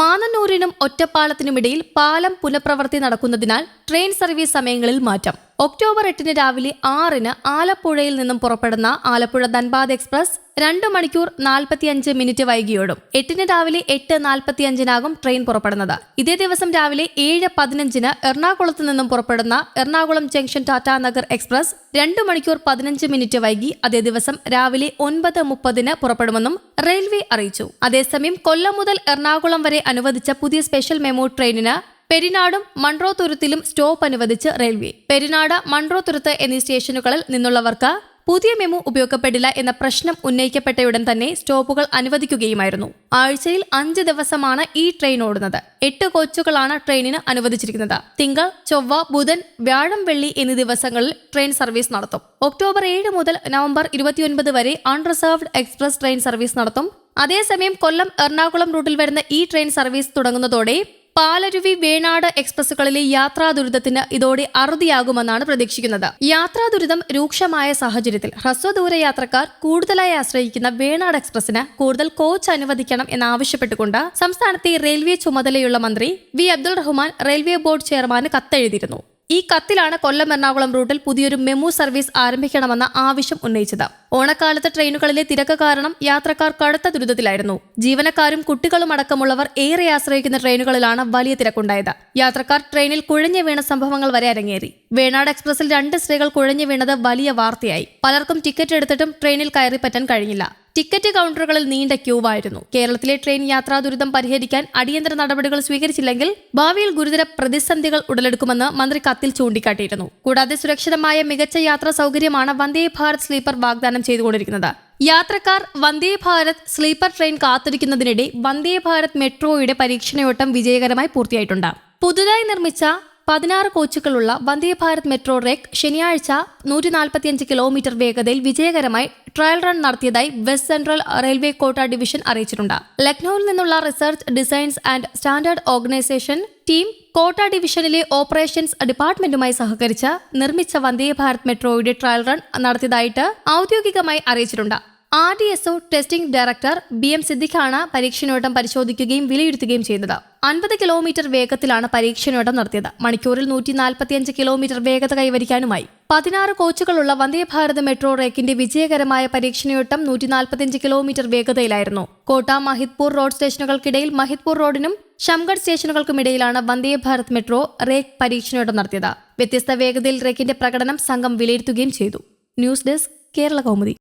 മാനന്നൂരിനും ഒറ്റപ്പാലത്തിനുമിടയിൽ പാലം പുനഃപ്രവൃത്തി നടക്കുന്നതിനാൽ train service സമയങ്ങളിൽ മാറ്റം. ഒക്ടോബർ എട്ടിന് രാവിലെ ആറിന് ആലപ്പുഴയിൽ നിന്നും പുറപ്പെടുന്ന ആലപ്പുഴ ധൻബാദ് എക്സ്പ്രസ് രണ്ട് മണിക്കൂർ നാൽപ്പത്തിയഞ്ച് മിനിറ്റ് വൈകിയോടും എട്ടിന് രാവിലെ എട്ട് നാൽപ്പത്തിയഞ്ചിനാകും ട്രെയിൻ പുറപ്പെടുന്നത്. ഇതേ ദിവസം രാവിലെ ഏഴ് പതിനഞ്ചിന് എറണാകുളത്ത് നിന്നും പുറപ്പെടുന്ന എറണാകുളം ജംഗ്ഷൻ ടാറ്റാ നഗർ എക്സ്പ്രസ് രണ്ട് മണിക്കൂർ പതിനഞ്ച് മിനിറ്റ് വൈകി അതേ ദിവസം രാവിലെ ഒൻപത് മുപ്പതിന് പുറപ്പെടുമെന്നും റെയിൽവേ അറിയിച്ചു. അതേസമയം കൊല്ലം മുതൽ എറണാകുളം വരെ അനുവദിച്ച പുതിയ സ്പെഷ്യൽ മെമു ട്രെയിനിന് പെരിനാടും മൺട്രോ തുരുത്തിലും സ്റ്റോപ്പ് അനുവദിച്ച് റെയിൽവേ. പെരിനാട് മൺട്രോ തുരുത്ത് എന്നീ സ്റ്റേഷനുകളിൽ നിന്നുള്ളവർക്ക് പുതിയ മെമു ഉപയോഗപ്പെടില്ല എന്ന പ്രശ്നം ഉന്നയിക്കപ്പെട്ടയുടൻ തന്നെ സ്റ്റോപ്പുകൾ അനുവദിക്കുകയുമായിരുന്നു. ആഴ്ചയിൽ അഞ്ച് ദിവസമാണ് ഈ ട്രെയിൻ ഓടുന്നത്. എട്ട് കോച്ചുകളാണ് ട്രെയിനിന് അനുവദിച്ചിരിക്കുന്നത്. തിങ്കൾ ചൊവ്വ ബുധൻ വ്യാഴം വെള്ളി എന്നീ ദിവസങ്ങളിൽ ട്രെയിൻ സർവീസ് നടത്തും. ഒക്ടോബർ ഏഴ് മുതൽ നവംബർ ഇരുപത്തിയൊൻപത് വരെ അൺറിസർവ്ഡ് എക്സ്പ്രസ് ട്രെയിൻ സർവീസ് നടത്തും. അതേസമയം കൊല്ലം എറണാകുളം റൂട്ടിൽ വരുന്ന ഈ ട്രെയിൻ സർവീസ് തുടങ്ങുന്നതോടെ പാലരുവി വേണാട് എക്സ്പ്രസുകളിലെ യാത്രാ ദുരിതത്തിന് ഇതോടെ അറുതിയാകുമെന്നാണ് പ്രതീക്ഷിക്കുന്നത്. യാത്രാ ദുരിതം രൂക്ഷമായ സാഹചര്യത്തിൽ ഹ്രസ്വദൂര യാത്രക്കാർ കൂടുതലായി ആശ്രയിക്കുന്ന വേണാട് എക്സ്പ്രസിന് കൂടുതൽ കോച്ച് അനുവദിക്കണം എന്നാവശ്യപ്പെട്ടുകൊണ്ട് സംസ്ഥാനത്തെ റെയിൽവേ ചുമതലയുള്ള മന്ത്രി V Abdul Rahman railway board ചെയർമാന് കത്തെഴുതിയിരുന്നു. ഈ കത്തിലാണ് കൊല്ലം എറണാകുളം റൂട്ടിൽ പുതിയൊരു മെമു സർവീസ് ആരംഭിക്കണമെന്ന ആവശ്യം ഉന്നയിച്ചത്. ഓണക്കാലത്ത് ട്രെയിനുകളിലെ തിരക്ക് കാരണം യാത്രക്കാർ കടുത്ത ദുരിതത്തിലായിരുന്നു. ജീവനക്കാരും കുട്ടികളും അടക്കമുള്ളവർ ഏറെ ആശ്രയിക്കുന്ന ട്രെയിനുകളിലാണ് വലിയ തിരക്കുണ്ടായത്. യാത്രക്കാർ ട്രെയിനിൽ കുഴഞ്ഞു വീണ സംഭവങ്ങൾ വരെ അരങ്ങേറി. വേണാട് എക്സ്പ്രസിൽ രണ്ട് സ്ത്രീകൾ കുഴഞ്ഞു വീണത് വലിയ വാർത്തയായി. പലർക്കും ടിക്കറ്റ് എടുത്തിട്ടും ട്രെയിനിൽ കയറി പറ്റാൻ കഴിഞ്ഞില്ല. ടിക്കറ്റ് കൗണ്ടറുകളിൽ നീണ്ട ക്യൂവായിരുന്നു. കേരളത്തിലെ ട്രെയിൻ യാത്രാ ദുരിതം പരിഹരിക്കാൻ അടിയന്തര നടപടികൾ സ്വീകരിച്ചില്ലെങ്കിൽ ഭാവിയിൽ ഗുരുതര പ്രതിസന്ധികൾ ഉടലെടുക്കുമെന്ന് മന്ത്രി കത്തിൽ ചൂണ്ടിക്കാട്ടിയിരുന്നു. കൂടാതെ സുരക്ഷിതമായ മികച്ച യാത്രാ സൗകര്യമാണ് വന്ദേ ഭാരത് സ്ലീപ്പർ വാഗ്ദാനം ചെയ്തുകൊണ്ടിരിക്കുന്നത്. യാത്രക്കാർ വന്ദേ ഭാരത് സ്ലീപ്പർ ട്രെയിൻ കാത്തിരിക്കുന്നതിനിടെ വന്ദേ ഭാരത് മെട്രോയുടെ പരീക്ഷണയോട്ടം വിജയകരമായി പൂർത്തിയായിട്ടുണ്ട്. പുതുതായി നിർമ്മിച്ച പതിനാറ് കോച്ചുകളുള്ള വന്ദേ ഭാരത് മെട്രോ റേക്ക് ശനിയാഴ്ച നൂറ്റി നാൽപ്പത്തിയഞ്ച് കിലോമീറ്റർ വേഗതയിൽ വിജയകരമായി ട്രയൽ റൺ നടത്തിയതായി west central railway Kota division അറിയിച്ചിട്ടുണ്ട്. ലക്നൌവിൽ നിന്നുള്ള research designs and standard organisation team Kota ഡിവിഷനിലെ ഓപ്പറേഷൻസ് ഡിപ്പാർട്ട്മെന്റുമായി സഹകരിച്ച് നിർമ്മിച്ച വന്ദേ ഭാരത് മെട്രോയുടെ ട്രയൽ റൺ നടത്തിയതായിട്ട് ഔദ്യോഗികമായി അറിയിച്ചിട്ടുണ്ട്. R D S O testing director B M സിദ്ദിഖാണ് പരീക്ഷണോട്ടം പരിശോധിക്കുകയും വിലയിരുത്തുകയും ചെയ്തത്. അൻപത് കിലോമീറ്റർ വേഗത്തിലാണ് പരീക്ഷണോട്ടം നടത്തിയത്. മണിക്കൂറിൽ നൂറ്റി നാൽപ്പത്തിയഞ്ച് കിലോമീറ്റർ വേഗത കൈവരിക്കാനുമായി. പതിനാറ് കോച്ചുകളുള്ള വന്ദേ ഭാരത് മെട്രോ റേക്കിന്റെ വിജയകരമായ പരീക്ഷണയോട്ടം നൂറ്റി നാൽപ്പത്തിയഞ്ച് കിലോമീറ്റർ വേഗതയിലായിരുന്നു. കോട്ട മഹിത്പൂർ റോഡ് സ്റ്റേഷനുകൾക്കിടയിൽ മഹിത്പൂർ റോഡിനും ഷംഗഡ് സ്റ്റേഷനുകൾക്കുമിടയിലാണ് വന്ദേ ഭാരത് മെട്രോ റേക്ക് പരീക്ഷണയോട്ടം നടത്തിയത്. വ്യത്യസ്ത വേഗതയിൽ റേക്കിന്റെ പ്രകടനം സംഘം വിലയിരുത്തുകയും ചെയ്തു. News desk Kerala Kaumudi